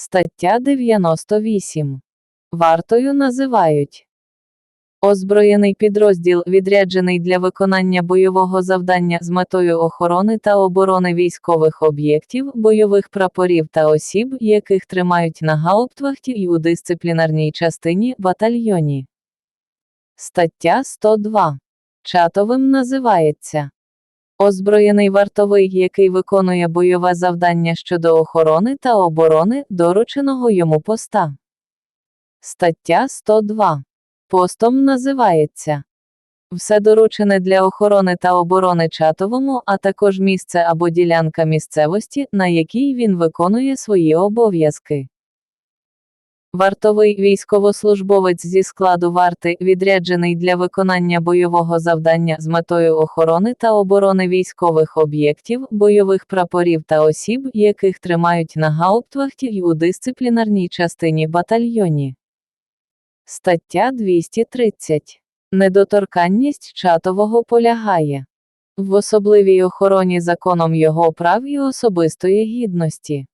Стаття 98. Вартою називають Озброєний підрозділ, відряджений для виконання бойового завдання з метою охорони та оборони військових об'єктів, бойових прапорів та осіб, яких тримають на гауптвахті й у дисциплінарній частині батальйоні. Стаття 102. Чатовим називається Озброєний вартовий, який виконує бойове завдання щодо охорони та оборони дорученого йому поста. Стаття 102. Постом називається все доручене для охорони та оборони чатовому, а також місце або ділянка місцевості, на якій він виконує свої обов'язки. Вартовий військовослужбовець зі складу варти, відряджений для виконання бойового завдання з метою охорони та оборони військових об'єктів, бойових прапорів та осіб, яких тримають на гауптвахті й у дисциплінарній частині батальйоні. Стаття 230. Недоторканність чатового полягає в особливій охороні законом його прав і особистої гідності.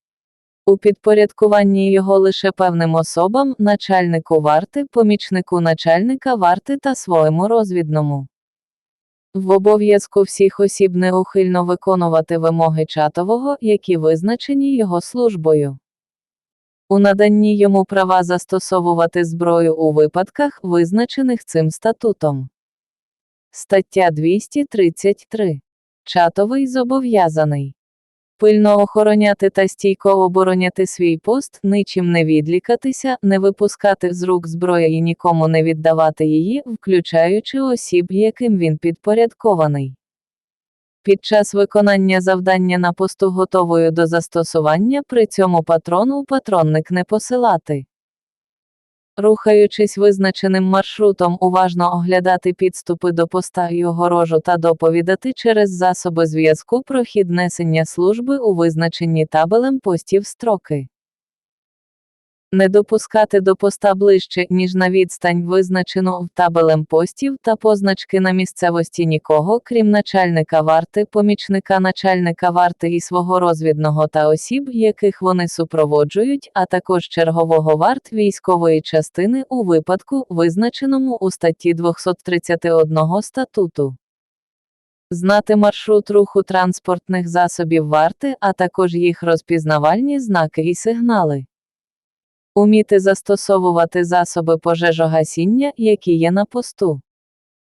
У підпорядкуванні його лише певним особам, начальнику варти, помічнику начальника варти та своєму розвідному. В обов'язку всіх осіб неухильно виконувати вимоги чатового, які визначені його службою. У наданні йому права застосовувати зброю у випадках, визначених цим статутом. Стаття 233. Чатовий зобов'язаний пильно охороняти та стійко обороняти свій пост, нічим не відлікатися, не випускати з рук зброї і нікому не віддавати її, включаючи осіб, яким він підпорядкований. Під час виконання завдання на посту готовою до застосування при цьому патрону патронник не посилати. Рухаючись визначеним маршрутом, уважно оглядати підступи до поста і огорожу та доповідати через засоби зв'язку про хід несення служби у визначенні табелем постів строки. Не допускати до поста ближче, ніж на відстань визначену табелем постів та позначки на місцевості нікого, крім начальника варти, помічника начальника варти і свого розвідного та осіб, яких вони супроводжують, а також чергового варт військової частини у випадку, визначеному у статті 231 статуту. Знати маршрут руху транспортних засобів варти, а також їх розпізнавальні знаки і сигнали. Уміти застосовувати засоби пожежогасіння, які є на посту.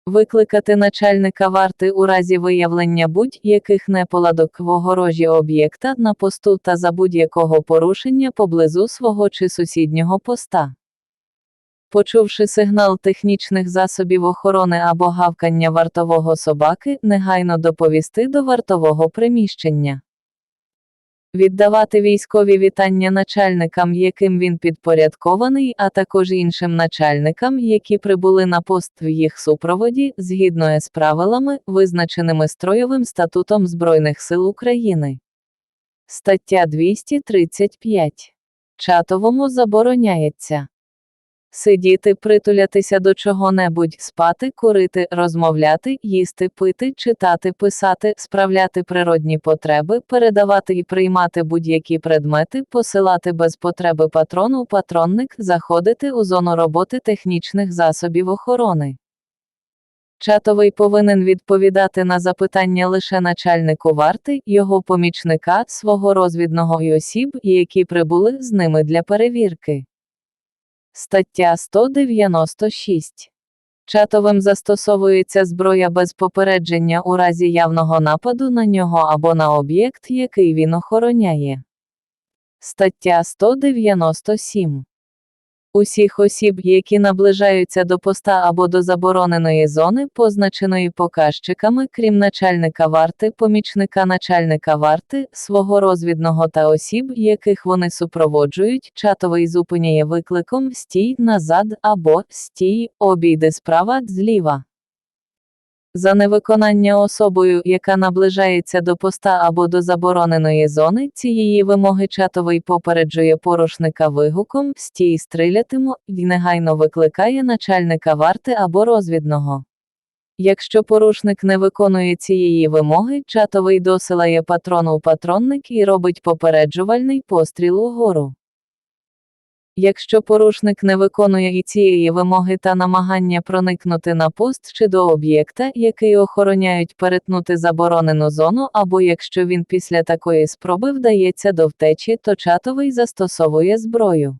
Викликати начальника варти у разі виявлення будь-яких неполадок в огорожі об'єкта на посту та за будь-якого порушення поблизу свого чи сусіднього поста. Почувши сигнал технічних засобів охорони або гавкання вартового собаки, негайно доповісти до вартового приміщення. Віддавати військові вітання начальникам, яким він підпорядкований, а також іншим начальникам, які прибули на пост в їх супроводі, згідно з правилами, визначеними Строєвим статутом Збройних сил України. Стаття 235. Чатовому забороняється Сидіти, притулятися до чого-небудь, спати, курити, розмовляти, їсти, пити, читати, писати, справляти природні потреби, передавати і приймати будь-які предмети, посилати без потреби патрон у патронник, заходити у зону роботи технічних засобів охорони. Чатовий повинен відповідати на запитання лише начальнику варти, його помічника, свого розвідного і осіб, які прибули з ними для перевірки. Стаття 196. Чатовим застосовується зброя без попередження у разі явного нападу на нього або на об'єкт, який він охороняє. Стаття 197. Усіх осіб, які наближаються до поста або до забороненої зони, позначеної показчиками, крім начальника варти, помічника начальника варти, свого розвідного та осіб, яких вони супроводжують, чатовий зупиняє викликом стій назад або стій, обійди справа зліва. За невиконання особою, яка наближається до поста або до забороненої зони, цієї вимоги чатовий попереджує порушника вигуком «стій стрілятиму» і негайно викликає начальника варти або розвідного. Якщо порушник не виконує цієї вимоги, чатовий досилає патрон у патронник і робить попереджувальний постріл угору. Якщо порушник не виконує і цієї вимоги та намагання проникнути на пост чи до об'єкта, який охороняють перетнути заборонену зону, або якщо він після такої спроби вдається до втечі, то чатовий застосовує зброю.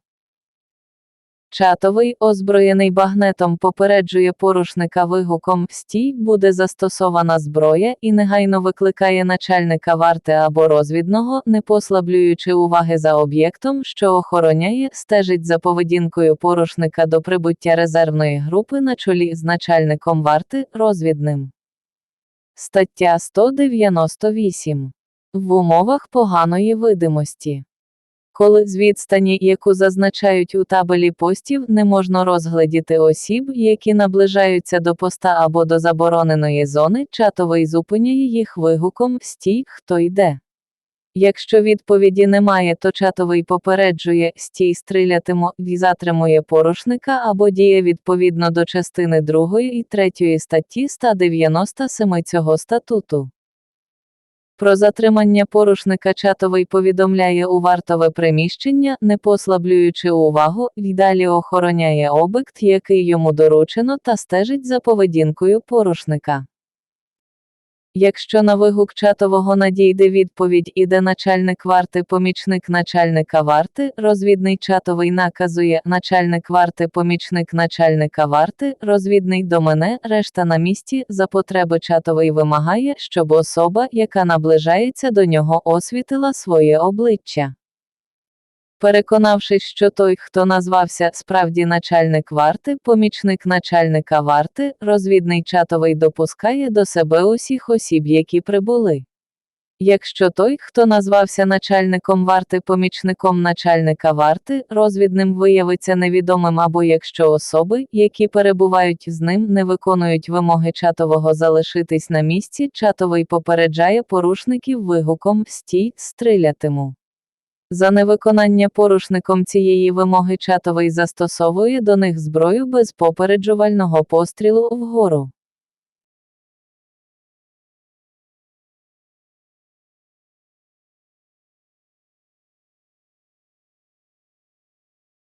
Чатовий, озброєний багнетом, попереджує порушника вигуком «Стій» буде застосована зброя і негайно викликає начальника варти або розвідного, не послаблюючи уваги за об'єктом, що охороняє, стежить за поведінкою порушника до прибуття резервної групи на чолі з начальником варти розвідним. Стаття 198. В умовах поганої видимості. Коли з відстані, яку зазначають у табелі постів, не можна розгледіти осіб, які наближаються до поста або до забороненої зони, чатовий зупиняє їх вигуком «Стій, хто йде». Якщо відповіді немає, то чатовий попереджує «Стій, стрілятиму» і затримує порушника або діє відповідно до частини 2 і 3 статті 197 цього статуту. Про затримання порушника чатовий повідомляє у вартове приміщення, не послаблюючи увагу, і далі охороняє об'єкт, який йому доручено, та стежить за поведінкою порушника. Якщо на вигук чатового надійде відповідь іде начальник варти помічник начальника варти, розвідний чатовий наказує начальник варти помічник начальника варти, розвідний до мене, решта на місці, за потреби чатовий вимагає, щоб особа, яка наближається до нього, освітила своє обличчя. Переконавшись, що той, хто назвався справді начальник варти, помічник начальника варти, розвідний чатовий допускає до себе усіх осіб, які прибули. Якщо той, хто назвався начальником варти помічником начальника варти, розвідним виявиться невідомим або якщо особи, які перебувають з ним, не виконують вимоги чатового залишитись на місці, чатовий попереджає порушників вигуком «Стій, стрілятиму». За невиконання порушником цієї вимоги чатовий застосовує до них зброю без попереджувального пострілу вгору.